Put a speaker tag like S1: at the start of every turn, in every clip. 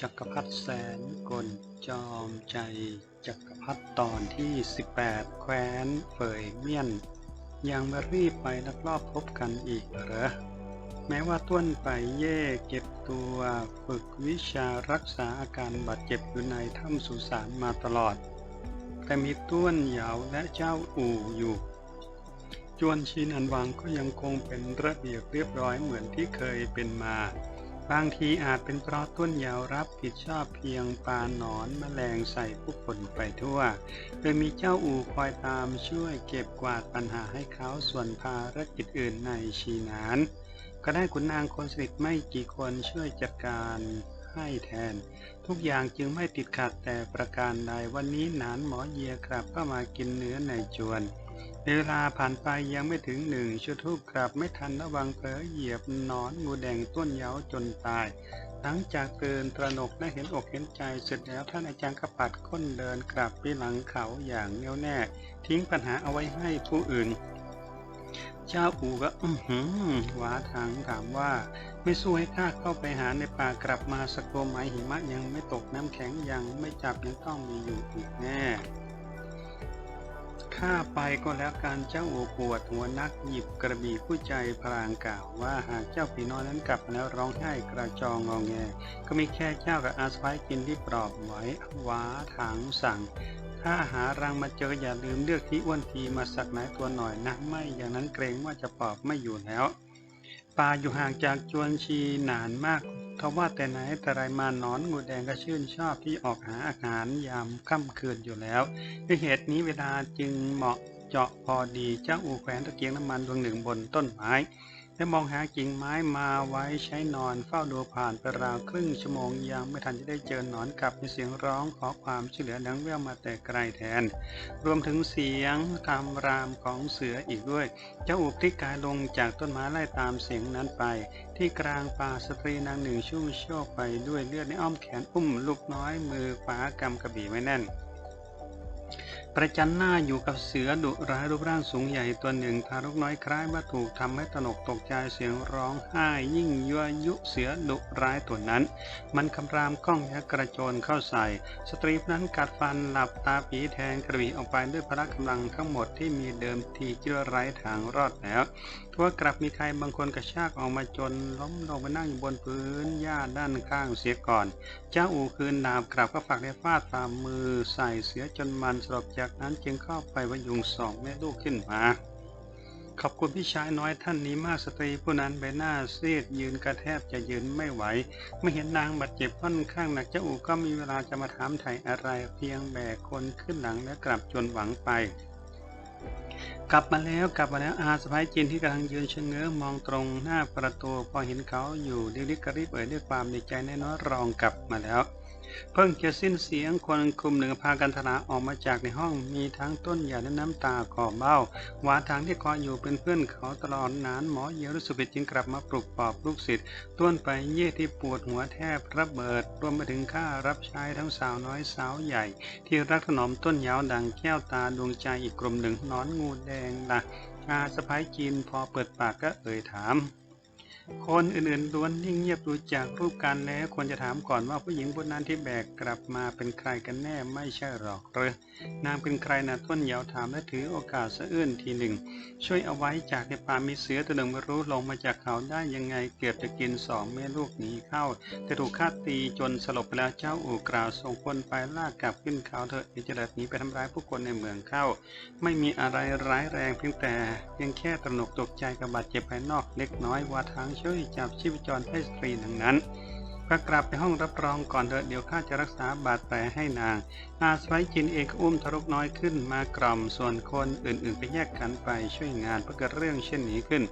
S1: จักรพรรดิแสนกลจอมใจ จักรพรรดิตอนที่ 18 แคว้นเฟยเมียน ยังม่รีบไปลักลอบพบกันอีกเหรอ แม้ว่าต้วนไปเย่เก็บตัวฝึกวิชารักษาอาการบาดเจ็บอยู่ในถ้ำสุสานมาตลอด แต่มีต้วนเหยาและเจ้าอู่อยู่ จวนชินอันวังก็ยังคงเป็นระเบียบเรียบร้อยเหมือนที่เคยเป็นมา บางทีอาจเป็นเพราะต้นยาวรับผิดชอบเพียงปาหนอนแมลงใส่ผู้คนไปทั่ว โดยมีเจ้าอู่คอยตามช่วยเก็บกวาดปัญหาให้เขาส่วนภารกิจอื่นในชีนาน ก็ได้ขุนนางคนสนิทไม่กี่คนช่วยจัดการให้แทน ทุกอย่างจึงไม่ติดขัดแต่ประการใดวันนี้หนานหมอเยียกลับเข้ามากินเนื้อในจวน เวลาผ่านไปยังไม่ถึงหนึ่งชั่วทุกกลับไม่ทันระวังเผลอเหยียบนอนงูแดงต้นเหยาจนตาย หลังจากเตือนตระหนกและเห็นอกเห็นใจเสร็จแล้วท่านอาจารย์กระปัดค้นเดินกลับไปหลังเขาอย่างแน่วแน่ ทิ้งปัญหาเอาไว้ให้ผู้อื่น เจ้าอูก็อือหือหวาทางถามว่า ไม่สู้ให้ข้าเข้าไปหาในป่ากลับมาสกโกไม้หิมะยังไม่ตกน้ำแข็งยังไม่จับยังต้องมีอยู่อีกแน่ ข้าไปก็แล้วการเจ้าโอปวดหัวนักหยิบกระบี่ผู้ใจพลางกล่าวว่าหากเจ้าผีน้อยนั้นกลับแล้วร้องไห้กระจองงองแง ก็มีแค่เจ้ากับอาสไยกินที่ปลอบไว้หวาถางสั่ง ถ้าหารังมาเจออย่าลืมเลือกที่อ้วนทีมาสักไหนตัวหน่อยนะไม่อย่างนั้นเกรงว่าจะปอบไม่อยู่แล้วป่าอยู่ห่างจากจวนชีนานมาก ทว่าแต่ไหนแต่ไรมานอนงูแดงก็ชื่นชอบที่ออกหาอาหารยามค่ำคืนอยู่แล้วด้วยเหตุนี้เวลาจึงเหมาะเจาะพอดีเจ้าอูแขวนตะเกียงน้ำมันดวงหนึ่งบนต้นไม้ และมองหากิ่งไม้มาไว้ใช้นอนเฝ้าดูผ่านไปราวครึ่งชั่วโมงยังไม่ทันจะได้เจอหนอนกลับมีเสียงร้องขอความช่วยเหลือดังแว่วมาแต่ไกลแทน รวมถึงเสียงคำรามของเสืออีกด้วย เจ้าอุบที่กายลงจากต้นไม้ไล่ตามเสียงนั้นไป ที่กลางป่าสตรีนางหนึ่งชุ่มโชกไปด้วยเลือดในอ้อมแขนอุ้มลูกน้อยมือขวากำกระบี่ไว้แน่น ประจันหน้าอยู่กับเสือดุร้ายรูปร่างสูงใหญ่ตัวหนึ่งทารกน้อยคล้ายว่าถูกทำให้ตนกตกใจเสียงร้องไห้ยิ่งยั่วยุเสือดุร้ายตัวนั้น มันคำรามกล้องและกระโจนเข้าใส่ สตรีนั้นกัดฟันหลับตาผีแทงกระบี่ออกไปด้วยพละกำลังทั้งหมดที่มีเดิมทีเจือไร้ทางรอดแล้วทั่วกลับมีใครบางคนกระชากออกมาจนล้มลงไปนั่งอยู่บนพื้นหญ้าด้านข้างเสียก่อน เจ้าอูคืนดาบกลับก็ฝักได้ฟาดฝ่ามือใส่เสียจนมันสลบจากนั้นจึงเข้าไปวยุงสองแม่ลูกขึ้นมา ขอบคุณพี่ชายน้อยท่านนี้มากสตรีผู้นั้นใบหน้าซีดยืนกระแทบจะยืนไม่ไหว ไม่เห็นนางบาดเจ็บค่อนข้างหนักเจ้าอูก็มีเวลาจะมาถามไถ่อะไรเพียงแบกคนขึ้นหลังและกลับจนหวังไปกลับมาแล้วกลับมาแล้วอาสะพ้ายจินที่กำลังยืนชะเง้อมองตรงหน้าประตูพอเห็นเขาอยู่ดิลิกระรีบเอ่ยด้วยความดีใจแน่นอนรองกลับมาแล้ว เพิ่งจะสิ้นเสียงคนกลุ่มหนึ่งพากันทนาออกมาจากในห้องมีทั้งต้นหญ่และน้ำตาขอบเบ้า หวาทางที่คอยอยู่เป็นเพื่อนเขาตลอดนานหมอเยรุสุบิตจึงกลับมาปลุกปลอบลูกศิษย์ต้วนไปเย่ที่ปวดหัวแทบระเบิด รวมไปถึงข้ารับใช้ทั้งสาวน้อยสาวใหญ่ ที่รักถนอมต้นยาวดังแก้วตาดวงใจอีกกลุ่มหนึ่งนอนงูแดงละอาสะพ้ายจีนพอเปิดปากก็เอ่ยถาม คนอื่นๆล้วนนิ่งเงียบดูจากรูปการแล้วควรจะถามก่อนว่าผู้หญิงผู้นั้นที่แบกกลับมาเป็นใครกันแน่ไม่ใช่หรอกหรือนางเป็นใครนะต้นเหยาวถามและถือโอกาสสะอื้นทีหนึ่ง ช่วยเอาไว้จากในป่ามีเสือตัวหนึ่งไม่รู้ลงมาจากเขาได้ยังไงเกือบจะกินสองแม่ลูกหนีเข้า แต่ถูกฆ่าตีจนสลบไปแล้วเจ้าอู่กล่าวส่งคนไปลากกลับขึ้นเขาเถอะอเจริญหนีไปทำร้ายผู้คนในเมืองเข้า ไม่มีอะไรร้ายแรงเพียงแต่เพียงแค่ตระหนกตกใจกับบาดเจ็บภายนอกเล็กน้อยว่าทางช่วยจับชีพจรให้สตรีหนังนั้นก็กลับไปห้องรับรองก่อนเถอะเดี๋ยวข้าจะรักษาบาดแผลให้นาง อาสไว้จินเอกอุ้มทารกน้อยขึ้นมากล่อมส่วนคนอื่นๆ ไปแยกกันไปช่วยงานเพื่อเกิดเรื่องเช่นนี้ขึ้น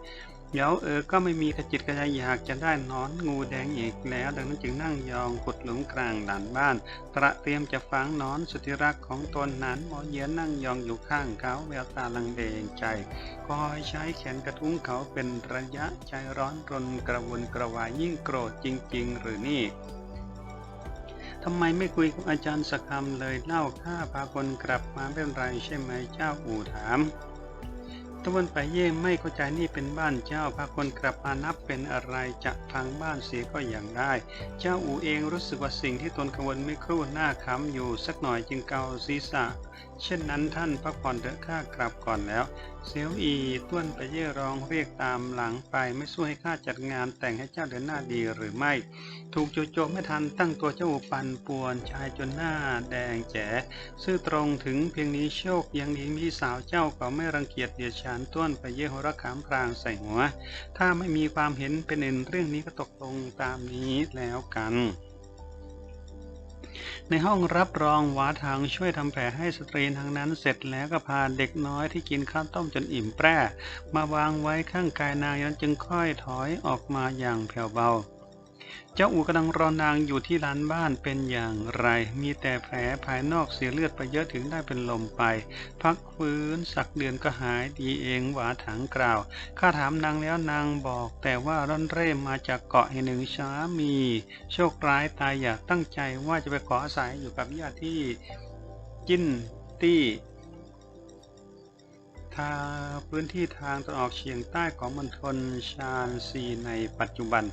S1: เดี๋ยวเออก็ไม่มีกระจิตกระใจอยากจะได้นอนงูแดงอีกแล้ว ดังนั้นจึงนั่งยองขุดหลุมกลางหลานบ้าน ตระเตรียมจะฝังนอนสุธิรักของตนนั้นหมอเย็นนั่งยองอยู่ข้างเขาแววตาลังเลงใจ คอยใช้แขนกระทุ้งเขาเป็นระยะใจร้อนรนกระวนกระวายยิ่งโกรธจริง ๆ หรือนี่ทำไมไม่คุยกับอาจารย์สักคำเลยเล่าข้าพาคนกลับมาเป็นไรใช่ไหมเจ้าอู่ถาม ตะวันไปเย่ไม่เข้าใจนี่เป็นบ้านเจ้าพาคนกลับมานับเป็นอะไรจะพังบ้านเสียก็อย่างได้ เจ้าอูเองรู้สึกว่าสิ่งที่ตนกังวลไม่ครู่หน้าคำอยู่สักหน่อยจึงเกาศีรษะ เช่นนั้นท่านพักผ่อนเถอะข้ากลับก่อนแล้วเสียวอีต้วนไปเย่ร้องเรียกตามหลังไปไม่สู้ให้ข้าจัดงานแต่งให้เจ้าเดินหน้าดีหรือไม่ ถูกโจโจไม่ทันตั้งตัวเจ้าปันป่วนชายจนหน้าแดงแจ๋ซื่อตรงถึงเพียงนี้โชคยังดีมีสาวเจ้าก็ไม่รังเกียจเดียดฉันต้วนไปเย่หระขามพรางใส่หัว ถ้าไม่มีความเห็นเป็นอื่นเรื่องนี้ก็ตกลงตามนี้แล้วกันในห้องรับรองหวาทางช่วยทำแผลให้สตรีทางนั้นเสร็จแล้วก็พาเด็กน้อยที่กินข้าวต้มจนอิ่มแปร่มาวางไว้ข้างกายนางนั้นจึงค่อยถอยออกมาอย่างแผ่วเบา เจ้าอูกำลังรอนางอยู่ที่ลานบ้านเป็นอย่างไร มีแต่แผลภายนอกเสียเลือดไปเยอะถึงได้เป็นลมไป พักฟื้นสักเดือนก็หายดีเองหวาถังกล่าว ข้าถามนางแล้วนางบอก แต่ว่าร่อนเร่มาจากเกาะแห่งหนึ่งช้ามี โชคร้ายตายอยากตั้งใจว่าจะไปขออาศัยอยู่กับญาติที่จิ้นตี้ทางพื้นที่ทางตะออกเฉียงใต้ของมณฑลชานซีในปัจจุบัน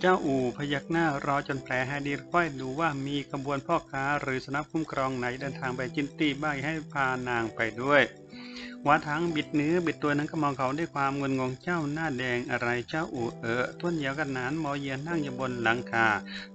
S1: เจ้าอู่พยักหน้ารอจนแผลหายดีค่อยดูว่ามีขบวนพ่อค้าหรือสนับคุ้มครองไหนเดินทางไปจินตี้บ้างให้พานางไปด้วยว่าทังบิดเนื้อบิดตัวนั้นก็มองเขาด้วยความเงินงงเจ้าหน้าแดงอะไรเจ้าอู่เออท้วนเหยาวกันนานมอเยียนนั่งอยู่บนหลังคา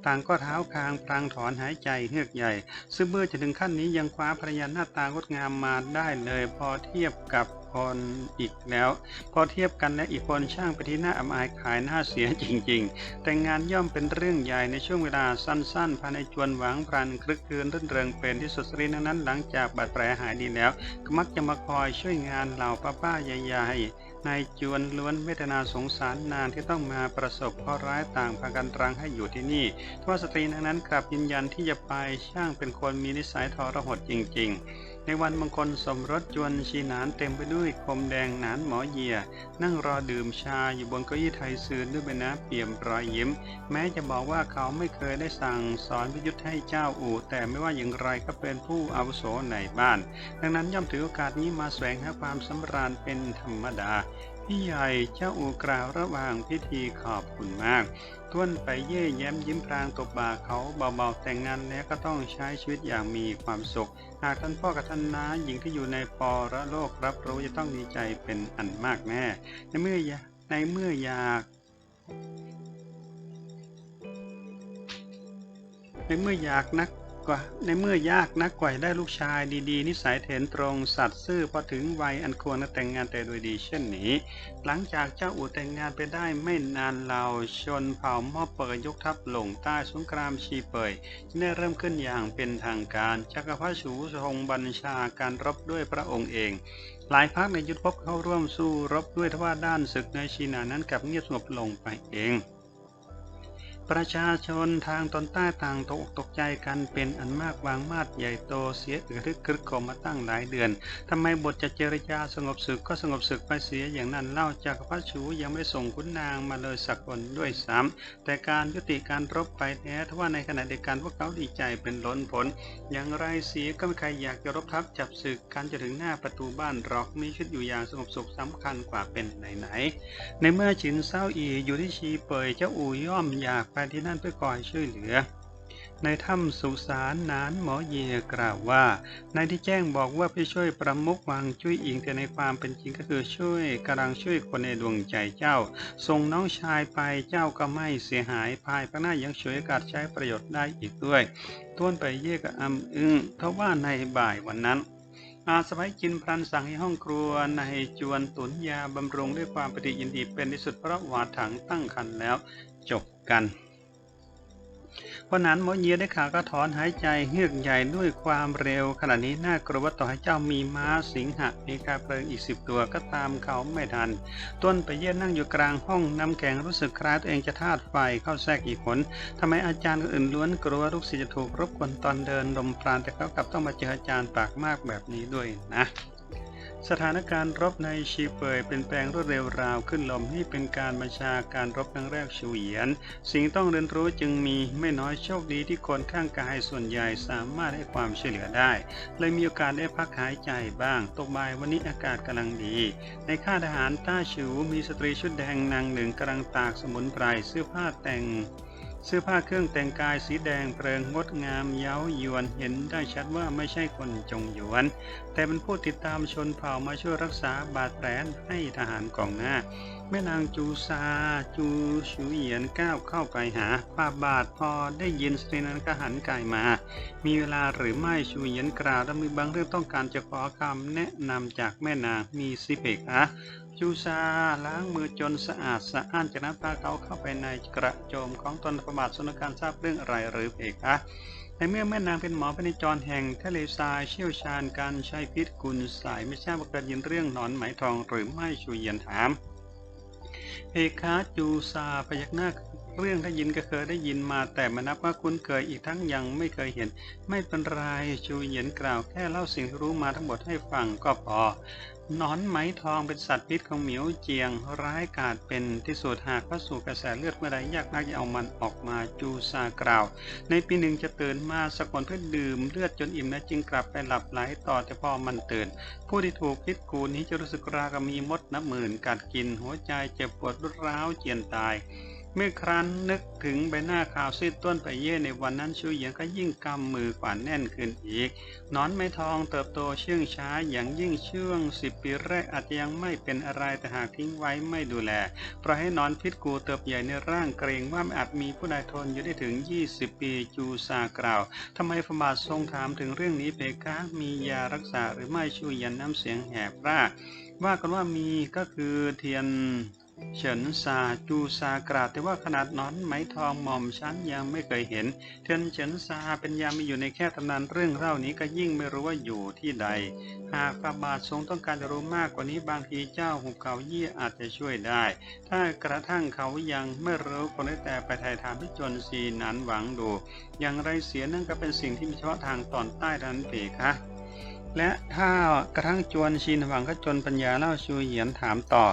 S1: ต่างก็เท้าคางพลางถอนหายใจเฮือกใหญ่ ซึ่งเมื่อจะถึงขั้นนี้ยังคว้าภรรยาหน้าตางดงามมาได้เลยพอเทียบกับ คนอีกแล้ว พอเทียบกันและอีกคนช่างไปที่หน้าอับอายขายหน้าเสียจริง ๆ แต่งานย่อมเป็นเรื่องใหญ่ในช่วงเวลาสั้นๆภายในจวนหวังพรันคลึกคืนรื่นเริงเป็นที่สุดสรีนั้นหลังจากบาดแผลหายดีแล้วก็มักจะมาคอยช่วยงานเหล่าป้าป้าๆยายๆนายจวนล้วนเวทนาสงสารนางที่ต้องมาประสบข้อร้ายต่างพากันรังให้อยู่ที่นี่ทว่าสตรีนั้นกลับยืนยันที่จะไปช่างเป็นคนมีนิสัยทรหดจริง ๆ ในวันมงคลสมรสจวนชีหนานเต็มไปด้วยคมแดงหนานหมอเหยียนั่งรอดื่มชาอยู่บนเก้าอี้ไทยซืนด้วยใบหน้าเปี่ยมรอยยิ้ม แม้จะบอกว่าเขาไม่เคยได้สั่งสอนพิยุทธ์ให้เจ้าอู่ แต่ไม่ว่าอย่างไรก็เป็นผู้อาวุโสในบ้าน ดังนั้นย่อมถือโอกาสนี้มาแสวงหาความสำราญเป็นธรรมดา พี่ใหญ่เจ้าอูกล่าวระหว่างพิธีขอบคุณมากท้วนไปเย่แย้มยิ้มพรางตบบ่าเขาเบาๆแต่งงานแล้วก็ต้องใช้ชีวิตอย่างมีความสุข หากท่านพ่อกับท่านน้าหญิงที่อยู่ในปอระโลกรับรู้จะต้องดีใจเป็นอันมากแน่ ในเมื่อยาในเมื่ออยากในเมื่ออยากนัก กว่าในเมื่อยากนักกว่าได้ลูกชายดีๆ นิสัยเถนตรงสัตย์ซื่อพอถึงวัยอันควรแต่งงานแต่โดยดีเช่นนี้ หลังจากเจ้าอู่แต่งงานไปได้ไม่นานเหล่าชนเผ่ามอบเปิดยกทัพหลงใต้สงครามชีเปยได้เริ่มขึ้นอย่างเป็นทางการจักรพรรดิชูทรงบัญชาการรบด้วยพระองค์เองหลายภาคในยุทธภพเข้าร่วมสู้รบด้วยทว่าด้านศึกในชีนานั้นกลับเงียบสงบลงไปเอง ประชาชนทางตอนใต้ต่างตกตกใจกันเป็นอันมากวางมาดใหญ่โตเสียอึกทึกครึกโคมมาตั้งหลายเดือนทำไมบทจะเจรจาสงบศึกก็สงบศึกไปเสียอย่างนั้นเล่าจากพรรดิชูยังไม่ส่งขุนนางมาเลยสักคนด้วยซ้ำแต่การยุติการรบไปแท้ทว่าในขณะเดียวกันพวกเขาดีใจเป็นล้นผล อย่างไรเสียก็ไม่ใครอยากจะรบทับจับศึกกันจะถึงหน้าประตูบ้านหรอกมีชีวิตอยู่อย่างสงบสุขสำคัญกว่าเป็นไหนๆในเมื่อฉินเศร้าอีอยู่ที่ชีเปยเจ้าอู่ย่อมอยากไปที่นั่นเพื่อคอยช่วยเหลือ ในถ้ำสุสานนานหมอเยกล่าวว่าในที่แจ้งบอกว่าไปช่วยประมุขวังจุ้ยอิงแต่ในความเป็นจริงก็คือช่วยกำลังช่วยคนในดวงใจเจ้า ส่งน้องชายไปเจ้าก็ไม่เสียหายภายภาคหน้ายังช่วยกาสใช้ประโยชน์ได้อีกด้วยต้วนไปเย่กับอำอึ้งทว่าในบ่ายวันนั้นอาสมัยจินพลันสั่งให้ห้องครัวในายจวนตุนยาบำรุงด้วยความปฏิยินดีเป็นที่สุดเพราะหวาถังตั้งคันแล้ว จบกัน เพราะนั้นหมอเยียได้ข่าวก็ถอนหายใจเฮือกใหญ่ด้วยความเร็ว ขณะนี้น่ากลัวว่าต่อให้เจ้ามีม้าสิงหะมีกาเพลิงอีกสิบตัวก็ตามเขาไม่ทัน ต้นไปเยี่ยนั่งอยู่กลางห้องน้ำแข็งรู้สึกคล้ายตัวเองจะธาตุไฟเข้าแทรกอีกผลทำไมอาจารย์อื่นล้วนกลัวลูกศิษย์จะถูกรบกวนตอนเดินลมปราณแต่เขากลับต้องมาเจออาจารย์ปากมากแบบนี้ด้วยนะ สถานการณ์รบในชีเปยเป็นแปลงรวดเร็วราวขึ้นลมนี่เป็นการบัญชาการรบครั้งแรกเหยียน สิ่งต้องเรียนรู้จึงมีไม่น้อยโชคดีที่คนข้างกายส่วนใหญ่สามารถให้ความช่วยเหลือได้ เลยมีโอกาสได้พักหายใจบ้าง ตกบ่ายวันนี้อากาศกำลังดี ในค่าทหารต้าชิวมีสตรีชุดแดงนางหนึ่งกำลังตากสมุนไพรเสื้อผ้าแต่ง เสื้อผ้าเครื่องแต่งกายสีแดงเพลิงงดงามเย้ายวนเห็นได้ชัดว่าไม่ใช่คนจงหยวน แต่เป็นผู้ติดตามชนเผ่ามาช่วยรักษาบาดแผลให้ทหารกองหน้า แม่นางจูซาจูชูเหยียนก้าวเข้าไปหาป้าบาทพอได้ยินสตรีนั้นก็หันกายมา มีเวลาหรือไม่ชูเหยียนกล่าวและมีบางเรื่องต้องการจะขอคำแนะนำจากแม่นางมีสิเพคะจูซาล้างมือจนสะอาดสะอ้านจากนั้นพาเขาเข้าไปในกระโจมของตนประบาทสนการทราบเรื่องอะไรหรือเพคะในเมื่อแม่นางเป็นหมอพนิจรแห่งทะเลทรายเชี่ยวชาญการใช้พิษกุลสายไม่ทราบว่าเคยยินเรื่องหนอนไหมทองหรือไม่ชูเยียนถาม เอคาจูซาพยักหน้าเรื่องได้ยินก็เคยได้ยินมาแต่มานับว่าคุ้นเคยอีกทั้งยังไม่เคยเห็น ไม่เป็นไรชูเหยียนกล่าวแค่เล่าสิ่งที่รู้มาทั้งหมดให้ฟังก็พอ นอนไหมทองเป็นสัตว์พิษของเหมียวเจียง ร้ายกาจเป็นที่สุดหากเข้าสู่กระแสเลือดเมื่อใดยากนักจะเอามันออกมาจูซากล่าว ในปีหนึ่งจะตื่นมาสกคนเพื่อดื่มเลือดจนอิ่มและจึงกลับไปหลับไหลต่อแต่พอมันตื่น ผู้ที่ถูกพิษกูนี้จะรู้สึกรากมีมดนับหมื่นกัดกินหัวใจเจ็บปวดรุดร้าวเจียนตาย เมื่อครั้นนึกถึงใบหน้าขาวซีดต้นไปเย่ในวันนั้นชูเหยียงก็ยิ่งกำมือกว่าแน่นขึ้นอีก นอนไม้ทองเติบโตเชื่องช้าอย่างยิ่งช่วงสิบปีแรกอาจยังไม่เป็นอะไรแต่หากทิ้งไว้ไม่ดูแลปล่อยให้นอนพิษกูเติบใหญ่ในร่างเกรงว่าไม่อาจมีผู้ใดทนอยู่ได้ถึง 20 ปีจูซากล่าวทำไมฟบาททรงถามถึงเรื่องนี้เพคะมียารักษาหรือไม่ชูเหยียนน้ำเสียงแหบร่าว่ากันว่ามีก็คือเทียน เฉินซาจูซากราดแต่ว่าขนาดนอนไหมทองหม่อมชั้นยังไม่เคยเห็นเทียนเฉินซาเป็นยามีอยู่ในแค่ตำนานเรื่องเล่านี้ก็ยิ่งไม่รู้ว่าอยู่ที่ใด หากพระบาททรงต้องการจะรู้มากกว่านี้บางทีเจ้าหุบเขาเยี่ยอาจจะช่วยได้ ถ้ากระทั่งเขายังไม่รู้คนได้แต่ไปไทยถามพิจนซีนั้นหวังดู อย่างไรเสียนั่นก็เป็นสิ่งที่มีเฉพาะทางตอนใต้นั้นเพคะ และถ้ากระทั่งจวนชินหวังก็จนปัญญาเล่าชูเหยียนถามต่อ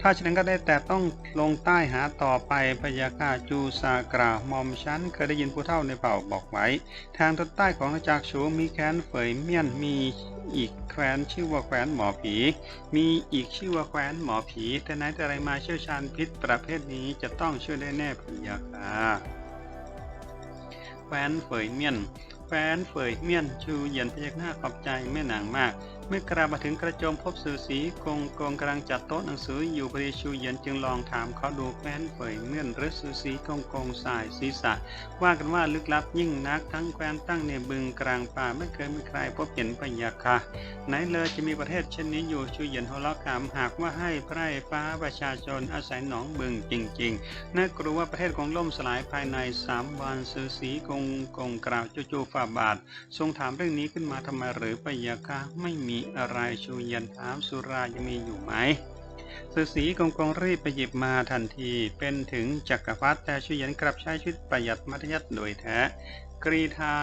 S1: ถ้าฉะนั้นก็ได้แต่ต้องลงใต้หาต่อไปพยากาจูซากราหมอมชั้นเคยได้ยินผู้เฒ่าในเผ่าบอกไว้ ทางตอนใต้ของอาจากชูมีแค้นเฟยเมียนมีอีกแคว้นชื่อว่าแคว้นหมอผี มีอีกชื่อว่าแคว้นหมอผี แต่ไหนแต่ไรมาเชี่ยวชาญพิษประเภทนี้จะต้องช่วยได้แน่พยาคาแคว้นเฟยเมียน แฟนเฟยเมียนชูเหยียนพยักหน้าขอบใจแม่นางมาก เมื่อกราบมาถึงกระโจมพบสื่อสีกงกงกำลังจัดโต๊ะหนังสืออยู่พอดีชูเยียนจึงลองถามเขาดูแฟนเฟยเมียนหรือสื่อสีกงกงสายศีรษะ ว่ากันว่าลึกลับยิ่งนักทั้งแคว้นตั้งในบึงกลางป่าไม่เคยมีใครพบเห็นพยาค่ะไหนเลยจะมีประเทศเช่นนี้อยู่ชูเยียนหัวเราะขำหากว่าให้ไพร่ฟ้าประชาชนอาศัยหนองบึงจริงๆน่ากลัวว่าประเทศคงล่มสลายภายในสามวันสื่อสีกงกงกล่าวจู่ๆฝ่าบาท ทรงถามเรื่องนี้ขึ้นมาทำไมหรือปยาคะไม่มีอะไรชูยันถามสุรายังมีอยู่ไหมฤาษีกงกงรีบไปหยิบมาทันทีเป็นถึงจักรพรรดิแต่ชูยันกลับใช้ชีวิตประหยัดมัธยัติโดยแท้กรีธา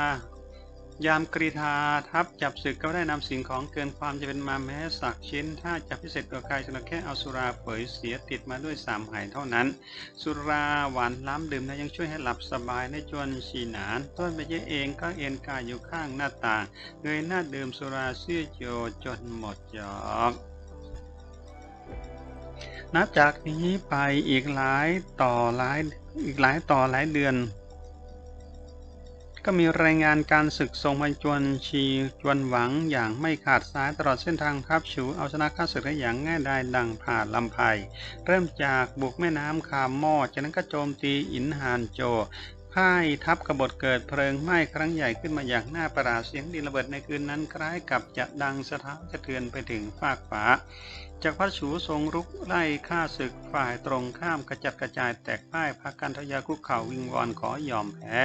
S1: ยามกรีธาทัพจับศึกก็ได้นำสิ่งของเกินความจะเป็นมาแม้สักชิ้น ถ้าจับพิเศษกว่าใครจะแค่เอาสุราเผยเสียติดมาด้วยสามหายเท่านั้น สุราหวานล้ำดื่มแล้วยังช่วยให้หลับสบายในจวนชีนาน ต้นไปเยเองก็เอ็นกายอยู่ข้างหน้าต่างเงยหน้าดื่มสุราเสื้อโจจนหมดจอกนับจากนี้ไปอีกหลายต่อหลายอีกหลายต่อหลายเดือน ก็มีรายงานการศึกทรงบรรจวนชีจวนหวังอย่างไม่ขาดสายตลอดเส้นทางพับฉูเอาชนะข้าศึกได้อย่างง่ายดายดังผ่านลำไพเริ่มจากบุกแม่น้ำคามมอจากนั้นก็โจมตีอินฮานโจพ่ายทัพกบฏเกิดเพลิงไหม้ครั้งใหญ่ขึ้นมาอย่างน่าประหลาดเสียงดินระเบิดในคืนนั้นคล้ายกับจะดังสะท้านสะเทือนไปถึงฟากฟ้า จากพระฉูทรงรุกไล่ฆ่าศึกฝ่ายตรงข้ามกระจัดกระจายแตกพ่ายพักกันทยาคุกเข่าวิงวอนขอยอมแพ้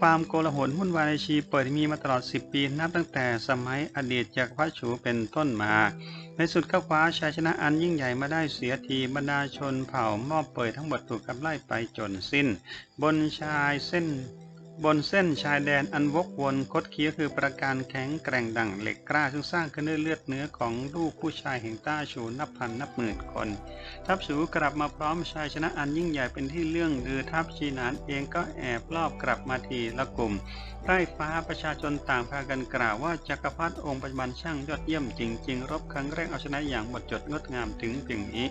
S1: ความโกลาหลวุ่นวายในชีเปิดมีมาตลอด 10 ปีนับตั้งแต่สมัยอดีตจากพระฉูเป็นต้นมา ในสุดก็คว้าชัยชนะอันยิ่งใหญ่มาได้เสียทีบรรดาชนเผ่ามอบเปิดทั้งหมดถูกกับไล่ไปจนสิ้น บนชายเส้น บนเส้นชายแดนอันวกวนคดเคี้ยวคือประการแข็งแกร่งดั่งเหล็กกล้าซึ่งสร้างขึ้นด้วยเลือดเนื้อของลูกผู้ชายแห่งต้าชูนับพันนับหมื่นคน ทัพสูกลับมาพร้อมชัยชนะอันยิ่งใหญ่เป็นที่เรื่องลือทัพชีนานเองก็แอบลอบกลับมาทีละกลุ่มใต้ฟ้าประชาชนต่างพากันกล่าวว่าจักรพรรดิองค์ปัจจุบันช่างยอดเยี่ยมจริง ๆ รบครั้งแรกเอาชนะอย่างหมดจดงดงามถึงถึงนี้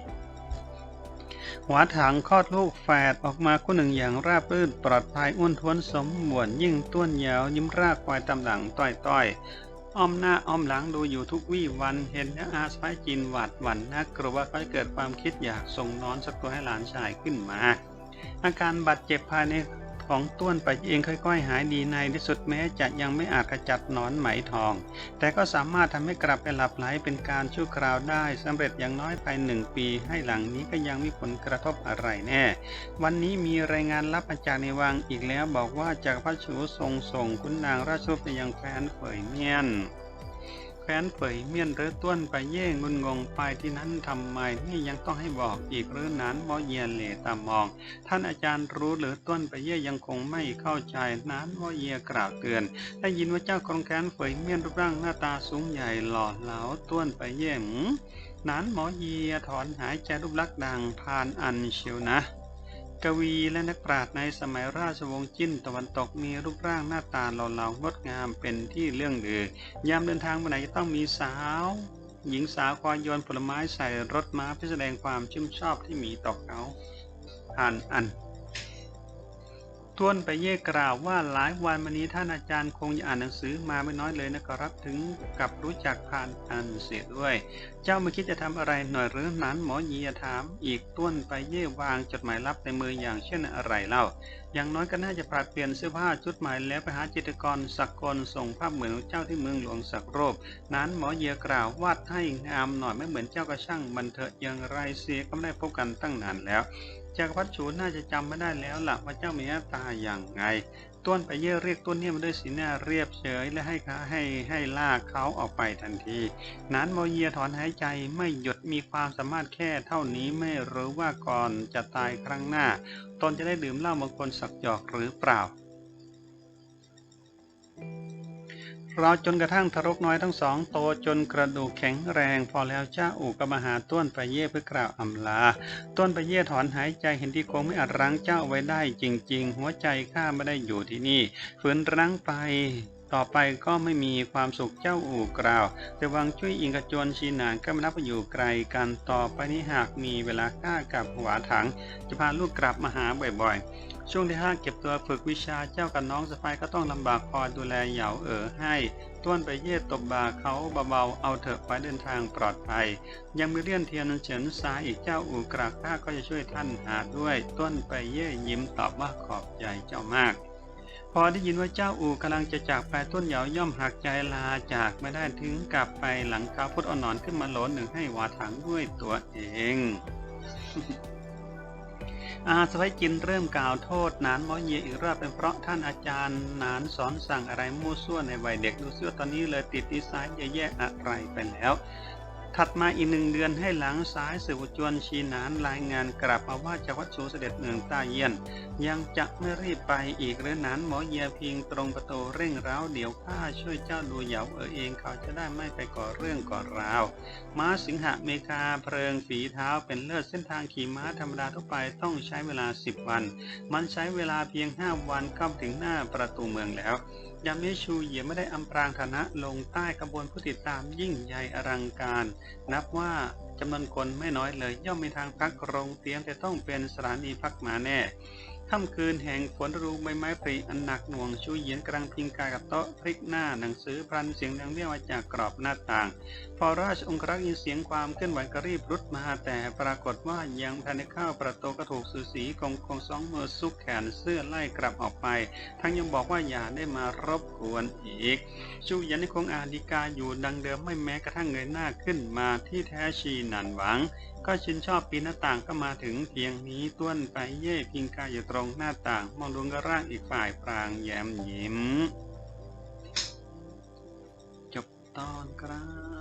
S1: หัวถังคลอดลูกแฝดออกมาคู่หนึ่งอย่างราบรื่นปลอดภัยอ้วนท้วนสมบูรณ์ยิ่งต้วนยาวยิ้มรากควายตำหลังต้อยต้อยๆอ้อมหน้าอ้อมหลังดูอยู่ทุกวี่วันเห็นนะอาสไปจีนหวาดหวั่นนักกลัวว่าเขาจะเกิดความคิดอยากส่งนอนสักตัวให้หลานชายขึ้นมา อาการบาดเจ็บภายใน ของต้วนไปเองค่อยๆ หายดีในที่สุดแม้จะยังไม่อาจขจัดหนอนไหมทอง แต่ก็สามารถทำให้กลับไปหลับไหลเป็นการชั่วคราวได้สำเร็จอย่างน้อยภายหนึ่งปี ให้หลังนี้ก็ยังมีผลกระทบอะไรแน่ วันนี้มีรายงานรับมาจากในวังอีกแล้วบอกว่าจากพระชูทรงส่งคุณนางราชรถไปยังแคว้นเผยเมียน คว้นเฟยเมียนหรือต้วนไปเย่งุนงงไปที่นั้นทำไมนี่ยังต้องให้บอกอีกหรือนั้นมอเยียเหลตามอง ท่านอาจารย์รู้หรือต้วนไปเย่ยังคงไม่เข้าใจนั้นมอเยียกล่าวเตือน ได้ยินว่าเจ้ากรองแค้นเฟยเมียนรูปร่างหน้าตาสูงใหญ่หล่อเหลาต้วนไปเย่หมนั้นหมอเยียถอนหายใจรูปลักษณ์ดังพานอันเชียวนะ กวีและนักปราชญ์ในสมัยราชวงศ์จิ้นตะวันตกมีรูปร่างหน้าตาหล่อเหลางดงามเป็นที่เรื่องลือยามเดินทางไปไหนจะต้องมีสาว หญิงสาวคอยโยนผลไม้ใส่รถม้าเพื่อแสดงความชื่นชอบที่มีต่อเขาอ่านอัน ต้วนไปเย่กล่าวว่าหลายวันมานี้ท่านอาจารย์คงจะอ่านหนังสือมาไม่น้อยเลยนะครับถึงกับรู้จักผ่านอันเสียด้วย เจ้าม่คิดจะทำอะไรหน่อยหรือนั้นหมอเยียถาม อีกต้วนไปเย่วางจดหมายลับในมืออย่างเช่นอะไรเล่า อย่างน้อยก็น่าจะปรับเปลี่ยนเสื้อผ้าชุดใหม่แล้วไปหาจิตรกรสักคนส่งภาพเหมือนเจ้าที่เมืองหลวงสักรูปนั้นหมอเยียกล่าววาดให้งามหน่อยไม่เหมือนเจ้ากระช่างมันเถอะอย่างไรเสียก็ไม่ได้พบกันตั้งนานแล้ว จักรพรรดิฉูน่าจะจำไม่ได้แล้วล่ะว่าเจ้ามีหน้าตาอย่างไง ต้นไปเย่เรียกต้นเนี่ยมาด้วยสีหน้าเรียบเฉยและให้ขาให้ให้ลากเขาออกไปทันที นั้นโมเยียถอนหายใจไม่หยุดมีความสามารถแค่เท่านี้ไม่รู้ว่าก่อนจะตายครั้งหน้า ตนจะได้ดื่มเหล้ามงคลสักหยอกหรือเปล่า เราจนกระทั่งทารกน้อยทั้งสองโตจนกระดูกแข็งแรง พอแล้วเจ้าอู่ก็มาหาต้วนไปเย่เพื่อกล่าวอำลา ต้นไปเย่ถอนหายใจเห็นที่คงไม่อาจรั้งเจ้าไว้ได้จริง ๆ หัวใจข้าไม่ได้อยู่ที่นี่ฝืนรั้งไปต่อไปก็ไม่มีความสุขเจ้าอู่กล่าว แต่วังช่วยอิงกระจวนชีนานก็ไม่นับว่าอยู่ไกลกันต่อไปนี้หากมีเวลาข้ากับหัวถัง จะพาลูกกลับมาหาบ่อยๆ ช่วงที่ห้าเก็บตัวฝึกวิชาเจ้ากับน้องสะพ้ายก็ต้องลำบากคอยดูแลเหยาเอ๋อให้ต้วนไปเย่ตบบาเขาเบาๆเอาเถอะไปเดินทางปลอดภัย ยังมีเลี่ยนเทียนเฉินสายอีกเจ้าอู่กราบข้าก็จะช่วยท่านหาด้วย ต้วนไปเย่ยิ้มตอบว่าขอบใจเจ้ามาก พอได้ยินว่าเจ้าอู่กำลังจะจากไปต้นเหยาย่อมหักใจลาจากไม่ได้ถึงกลับไปหลังเขาพุทธอ่อนนอนขึ้นมาหลนหนึ่งให้วาถังด้วยตัวเอง อาสวัยจินเริ่มกล่าวโทษนานมอเยอีกรอบเป็นเพราะท่านอาจารย์นานสอนสั่งอะไรมั่วซั่วในวัยเด็กดูซิว่าตอนนี้เลยติดนิสัยแย่ๆอะไรไปแล้ว ถัดมาอีกหนึ่งเดือนให้หลังสายสืบจวนชีนานรายงานกลับมาว่าจะวัดสูเสด็จเมืองต้าเยี่ยน ยังจะไม่รีบไปอีกหรือนั้นหมอเยียเพียงตรงประตูเร่งร้าวเดี๋ยวข้าช่วยเจ้าดูเหยาเออเองเขาจะได้ไม่ไปก่อเรื่องก่อราว ม้าสิงหะเมคาเพลิงฝีเท้าเป็นเลิศเส้นทางขี่ม้าธรรมดาทั่วไปต้องใช้เวลา 10 วัน มันใช้เวลาเพียง 5 วันก็ถึงหน้าประตูเมืองแล้ว ยามิชูเหยียไม่ได้อำพรางฐานะลงใต้ขบวนผู้ติดตามยิ่งใหญ่อลังการ นับว่าจำนวนคนไม่น้อยเลย ย่อมมีทางพักโรงเตรียมแต่ต้องเป็นสถานีพักหมาแน่ ค่ำคืนแห่งฝนฤดูใบไม้ผลิอันหนักหน่วงชูเหยียนกำลังพิงกายกับโต๊ะพลิกหน้าหนังสือพลันเสียงดังเรียกมาจากกรอบหน้าต่าง พอราชองครักษ์ยินเสียงความเคลื่อนไหวก็รีบรุดมาแต่ปรากฏว่ายังภายในเข้าประตูก็ถูกสื่อสีกองคงสองมือซุกแขนเสื้อไล่กลับออกไป ทั้งยังบอกว่าอย่าได้มารบกวนอีกชูเหยียนยังคงอานดีกาอยู่ดังเดิมไม่แม้กระทั่งเงยหน้าขึ้นมาที่แท้ชีนันหวัง ก็ชินชอบปีนหน้าต่างก็มาถึงเพียงนี้ต้วนไปเย่พิงกายอยู่ตรงงหน้าต่างมองดูกระร่างอีกฝ่ายพรางแย้มยิ้ม จบตอนครับ